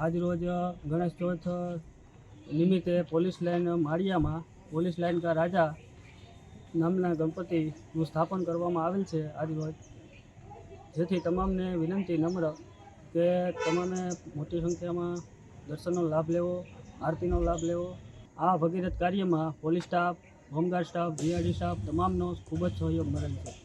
આજરોજ ગણેશ ચોથ નિમિત્તે police line માળિયામાં પોલીસ લાઇન કા રાજા નામના ગણપતિનું સ્થાપન કરવામાં આવેલ છે આજરોજ જેથી તમામને વિનંતી નમ્ર કે તમામે મોટી સંખ્યામાં દર્શનનો લાભ લેવો, આરતીનો લાભ લેવો. આ ભગીરથ કાર્યમાં police staff, home guard staff G R D staff તમામનો ખૂબ જ સહયોગ મળેલ છે.